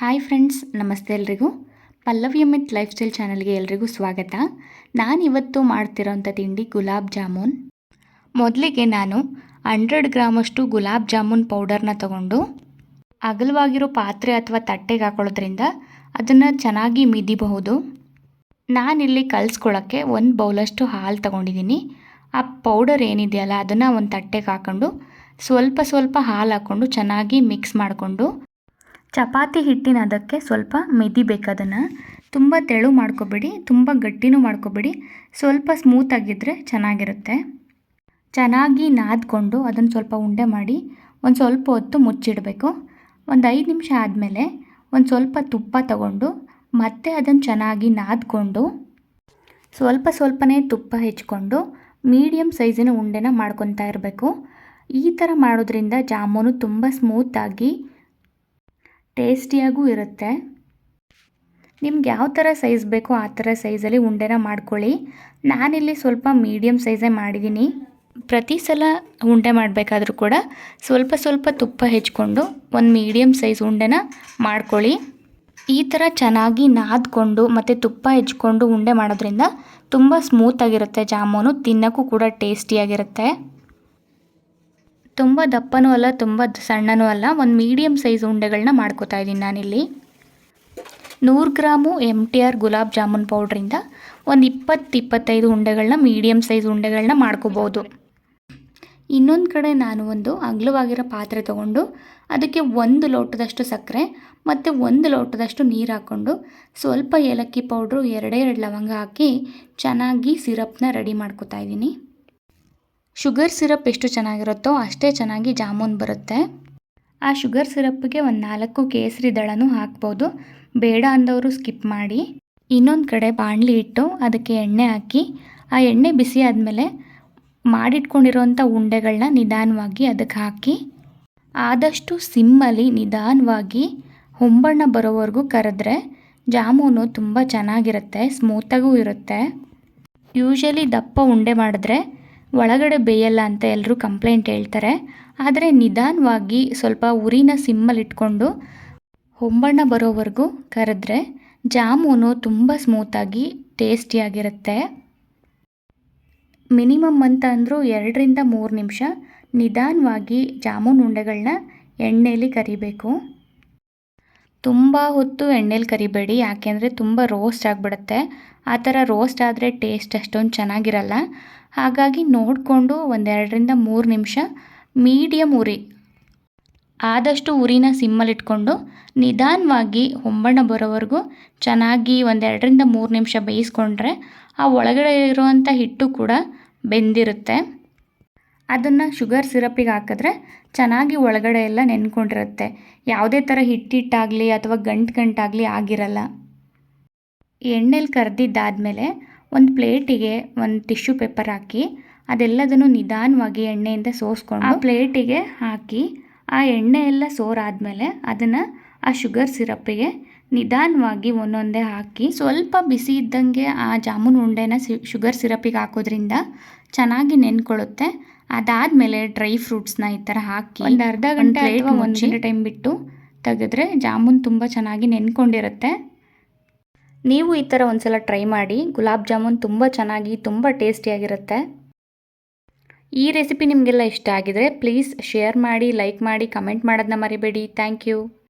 Hi friends, ನಮಸ್ತೆ ಎಲ್ರಿಗೂ. Pallavi Amit life style ಚಾನಲ್ಗೆ ಎಲ್ರಿಗೂ ಸ್ವಾಗತ. ನಾನು ಇವತ್ತು ಮಾಡ್ತಿರೋಂಥ ತಿಂಡಿ ಗುಲಾಬ್ ಜಾಮೂನ್. ಮೊದಲಿಗೆ ನಾನು ಹಂಡ್ರೆಡ್ ಗ್ರಾಮಷ್ಟು ಗುಲಾಬ್ ಜಾಮೂನ್ ಪೌಡರ್ನ ತಗೊಂಡು, ಅಗಲವಾಗಿರೋ ಪಾತ್ರೆ ಅಥವಾ ತಟ್ಟೆಗೆ ಹಾಕೊಳ್ಳೋದ್ರಿಂದ ಅದನ್ನು ಚೆನ್ನಾಗಿ ಮಿದಿಬಹುದು. ನಾನಿಲ್ಲಿ ಕಲಿಸ್ಕೊಳ್ಳೋಕ್ಕೆ ಒಂದು ಬೌಲಷ್ಟು ಹಾಲು ತಗೊಂಡಿದ್ದೀನಿ ಆ ಪೌಡರ್ ಏನಿದೆಯಲ್ಲ, ಅದನ್ನು ಒಂದು ತಟ್ಟೆಗೆ ಹಾಕ್ಕೊಂಡು ಸ್ವಲ್ಪ ಸ್ವಲ್ಪ ಹಾಲು ಹಾಕ್ಕೊಂಡು ಚೆನ್ನಾಗಿ ಮಿಕ್ಸ್ ಮಾಡಿಕೊಂಡು ಚಪಾತಿ ಹಿಟ್ಟಿನ ಅದಕ್ಕೆ ಸ್ವಲ್ಪ ಮೆದಿಬೇಕು ಅದನ್ನು. ತುಂಬ ತೆಳು ಮಾಡ್ಕೋಬೇಡಿ, ತುಂಬ ಗಟ್ಟಿನೂ ಮಾಡ್ಕೋಬೇಡಿ. ಸ್ವಲ್ಪ ಸ್ಮೂತಾಗಿದ್ದರೆ ಚೆನ್ನಾಗಿರುತ್ತೆ. ಚೆನ್ನಾಗಿ ನಾದ್ಕೊಂಡು ಅದನ್ನು ಸ್ವಲ್ಪ ಉಂಡೆ ಮಾಡಿ ಒಂದು ಸ್ವಲ್ಪ ಹೊತ್ತು ಮುಚ್ಚಿಡಬೇಕು. ಒಂದು ಐದು ನಿಮಿಷ ಆದಮೇಲೆ ಒಂದು ಸ್ವಲ್ಪ ತುಪ್ಪ ತಗೊಂಡು ಮತ್ತೆ ಅದನ್ನು ಚೆನ್ನಾಗಿ ನಾದ್ಕೊಂಡು ಸ್ವಲ್ಪ ಸ್ವಲ್ಪನೇ ತುಪ್ಪ ಹೆಚ್ಕೊಂಡು ಮೀಡಿಯಮ್ ಸೈಜಿನ ಉಂಡೆನ ಮಾಡ್ಕೊತಾ ಇರಬೇಕು. ಈ ಥರ ಮಾಡೋದ್ರಿಂದ ಜಾಮೂನು ತುಂಬ ಸ್ಮೂತಾಗಿ ಟೇಸ್ಟಿಯಾಗೂ ಇರುತ್ತೆ. ನಿಮ್ಗೆ ಯಾವ ಥರ ಸೈಜ್ ಬೇಕೋ ಆ ಥರ ಸೈಜಲ್ಲಿ ಉಂಡೆನ ಮಾಡ್ಕೊಳ್ಳಿ. ನಾನಿಲ್ಲಿ ಸ್ವಲ್ಪ ಮೀಡಿಯಮ್ ಸೈಜೇ ಮಾಡಿದ್ದೀನಿ. ಪ್ರತಿ ಸಲ ಉಂಡೆ ಮಾಡಬೇಕಾದ್ರೂ ಕೂಡ ಸ್ವಲ್ಪ ಸ್ವಲ್ಪ ತುಪ್ಪ ಹೆಚ್ಕೊಂಡು ಒಂದು ಮೀಡಿಯಮ್ ಸೈಜ್ ಉಂಡೆನ ಮಾಡ್ಕೊಳ್ಳಿ. ಈ ಥರ ಚೆನ್ನಾಗಿ ನಾದ್ಕೊಂಡು ಮತ್ತು ತುಪ್ಪ ಹೆಚ್ಕೊಂಡು ಉಂಡೆ ಮಾಡೋದ್ರಿಂದ ತುಂಬ ಸ್ಮೂತಾಗಿರುತ್ತೆ ಜಾಮೂನು, ತಿನ್ನೋಕ್ಕೂ ಕೂಡ ಟೇಸ್ಟಿಯಾಗಿರುತ್ತೆ. ತುಂಬ ದಪ್ಪನೂ ಅಲ್ಲ, ತುಂಬ ಸಣ್ಣನೂ ಅಲ್ಲ. ಒಂದು ಮೀಡಿಯಮ್ ಸೈಜ್ ಉಂಡೆಗಳನ್ನ ಮಾಡ್ಕೋತಾ ಇದ್ದೀನಿ ನಾನಿಲ್ಲಿ. ನೂರು gram M T R gulab jamun ಪೌಡ್ರಿಂದ ಒಂದು ಇಪ್ಪತ್ತು ಇಪ್ಪತ್ತೈದು ಉಂಡೆಗಳನ್ನ ಮೀಡಿಯಮ್ ಸೈಜ್ ಉಂಡೆಗಳನ್ನ ಮಾಡ್ಕೋಬೋದು. ಇನ್ನೊಂದು ಕಡೆ ನಾನು ಒಂದು ಅಗಲವಾಗಿರೋ ಪಾತ್ರೆ ತೊಗೊಂಡು ಅದಕ್ಕೆ ಒಂದು ಲೋಟದಷ್ಟು ಸಕ್ಕರೆ ಮತ್ತು ಒಂದು ಲೋಟದಷ್ಟು ನೀರು ಹಾಕ್ಕೊಂಡು ಸ್ವಲ್ಪ ಏಲಕ್ಕಿ ಪೌಡ್ರು, ಎರಡೇ ಎರಡು ಲವಂಗ ಹಾಕಿ ಚೆನ್ನಾಗಿ ಸಿರಪ್ನ ರೆಡಿ ಮಾಡ್ಕೋತಾ ಇದ್ದೀನಿ. ಶುಗರ್ ಸಿರಪ್ ಎಷ್ಟು ಚೆನ್ನಾಗಿರುತ್ತೋ ಅಷ್ಟೇ ಚೆನ್ನಾಗಿ ಜಾಮೂನ್ ಬರುತ್ತೆ. ಆ ಶುಗರ್ ಸಿರಪ್ಗೆ ಒಂದು ನಾಲ್ಕು ಕೇಸರಿ ದಳನೂ ಹಾಕ್ಬೋದು. ಬೇಡ ಅಂದವರು ಸ್ಕಿಪ್ ಮಾಡಿ. ಇನ್ನೊಂದು ಕಡೆ ಬಾಣಲಿ ಇಟ್ಟು ಅದಕ್ಕೆ ಎಣ್ಣೆ ಹಾಕಿ, ಆ ಎಣ್ಣೆ ಬಿಸಿ ಆದಮೇಲೆ ಮಾಡಿಟ್ಕೊಂಡಿರೋಂಥ ಉಂಡೆಗಳನ್ನ ನಿಧಾನವಾಗಿ ಅದಕ್ಕೆ ಹಾಕಿ, ಆದಷ್ಟು ಸಿಮ್ಮಲ್ಲಿ ನಿಧಾನವಾಗಿ ಹೊಂಬಣ್ಣ ಬರೋವರೆಗೂ ಕರೆದ್ರೆ ಜಾಮೂನು ತುಂಬ ಚೆನ್ನಾಗಿರುತ್ತೆ ಸ್ಮೂತಾಗೂ ಇರುತ್ತೆ. ಯೂಶಲಿ ದಪ್ಪ ಉಂಡೆ ಮಾಡಿದ್ರೆ ಒಳಗಡೆ ಬೇಯಲ್ಲ ಅಂತ ಎಲ್ಲರೂ ಕಂಪ್ಲೇಂಟ್ ಹೇಳ್ತಾರೆ. ಆದರೆ ನಿಧಾನವಾಗಿ ಸ್ವಲ್ಪ ಉರಿನ ಸಿಮ್ಮಲ್ಲಿ ಇಟ್ಕೊಂಡು ಹೊಂಬಣ್ಣ ಬರೋವರೆಗೂ ಕರೆದ್ರೆ ಜಾಮೂನು ತುಂಬ ಸ್ಮೂತಾಗಿ ಟೇಸ್ಟಿಯಾಗಿರುತ್ತೆ ಮಿನಿಮಮ್ ಅಂತ ಅಂದರೂ ಎರಡರಿಂದ ಮೂರು ನಿಮಿಷ ನಿಧಾನವಾಗಿ ಜಾಮೂನ್ ಉಂಡೆಗಳನ್ನ ಎಣ್ಣೆಯಲ್ಲಿ ಕರಿಬೇಕು. ತುಂಬ ಹೊತ್ತು ಎಣ್ಣೆಲಿ ಕರಿಬೇಡಿ, ಯಾಕೆಂದರೆ ತುಂಬ ರೋಸ್ಟ್ ಆಗಿಬಿಡುತ್ತೆ. ಆ ಥರ ರೋಸ್ಟ್ ಆದರೆ ಟೇಸ್ಟ್ ಅಷ್ಟೊಂದು ಚೆನ್ನಾಗಿರಲ್ಲ. ಹಾಗಾಗಿ ನೋಡಿಕೊಂಡು ಒಂದೆರಡರಿಂದ ಮೂರು ನಿಮಿಷ ಮೀಡಿಯಮ್ ಉರಿ. ಆದಷ್ಟು ಉರಿನ ಸಿಮ್ಮಲ್ಲಿಟ್ಕೊಂಡು ನಿಧಾನವಾಗಿ ಹೊಂಬಣ್ಣ ಬರೋವರೆಗೂ ಚೆನ್ನಾಗಿ ಒಂದೆರಡರಿಂದ ಮೂರು ನಿಮಿಷ ಬೇಯಿಸ್ಕೊಂಡ್ರೆ ಆ ಒಳಗಡೆ ಇರುವಂಥ ಹಿಟ್ಟು ಕೂಡ ಬೆಂದಿರುತ್ತೆ. ಅದನ್ನು ಶುಗರ್ ಸಿರಪಿಗೆ ಹಾಕಿದ್ರೆ ಚೆನ್ನಾಗಿ ಒಳಗಡೆ ಎಲ್ಲ ನೆನ್ಕೊಂಡಿರುತ್ತೆ. ಯಾವುದೇ ಥರ ಹಿಟ್ಟಿಟ್ಟಾಗಲಿ ಅಥವಾ ಗಂಟು ಗಂಟಾಗಲಿ ಆಗಿರಲ್ಲ. ಎಣ್ಣೆಲಿ ಕರೆದಿದ್ದಾದಮೇಲೆ ಒಂದು ಪ್ಲೇಟಿಗೆ ಒಂದು ಟಿಶ್ಯೂ ಪೇಪರ್ ಹಾಕಿ ಅದೆಲ್ಲದನ್ನು ನಿಧಾನವಾಗಿ ಎಣ್ಣೆಯಿಂದ ಸೋಸ್ಕೊಂಡು ಆ ಪ್ಲೇಟಿಗೆ ಹಾಕಿ ಆ ಎಣ್ಣೆ ಎಲ್ಲ ಸೋರಾದಮೇಲೆ ಅದನ್ನು ಆ ಶುಗರ್ ಸಿರಪ್ಪಿಗೆ ನಿಧಾನವಾಗಿ ಒಂದೊಂದೇ ಹಾಕಿ ಸ್ವಲ್ಪ ಬಿಸಿ ಇದ್ದಂಗೆ ಆ ಜಾಮೂನ್ ಉಂಡೆನ ಸಿ ಶುಗರ್ ಸಿರಪಿಗೆ ಹಾಕೋದ್ರಿಂದ ಚೆನ್ನಾಗಿ ನೆನ್ಕೊಳ್ಳುತ್ತೆ. ಅದಾದಮೇಲೆ ಡ್ರೈ ಫ್ರೂಟ್ಸ್ನ ಈ ಥರ ಹಾಕಿ ಒಂದು ಅರ್ಧ ಗಂಟೆ ಅಥವಾ ಒಂದು ಟೈಮ್ ಬಿಟ್ಟು ತೆಗೆದ್ರೆ ಜಾಮೂನ್ ತುಂಬ ಚೆನ್ನಾಗಿ ನೆನ್ಕೊಂಡಿರುತ್ತೆ. ನೀವು ಈ ಥರ ಒಂದು ಸಲ ಟ್ರೈ ಮಾಡಿ. ಗುಲಾಬ್ ಜಾಮೂನ್ ತುಂಬ ಚೆನ್ನಾಗಿ, ತುಂಬ ಟೇಸ್ಟಿಯಾಗಿರುತ್ತೆ. ಈ ರೆಸಿಪಿ ನಿಮಗೆಲ್ಲ ಇಷ್ಟ ಆಗಿದರೆ ಪ್ಲೀಸ್ ಶೇರ್ ಮಾಡಿ, ಲೈಕ್ ಮಾಡಿ, ಕಮೆಂಟ್ ಮಾಡೋದನ್ನ ಮರಿಬೇಡಿ. Thank you.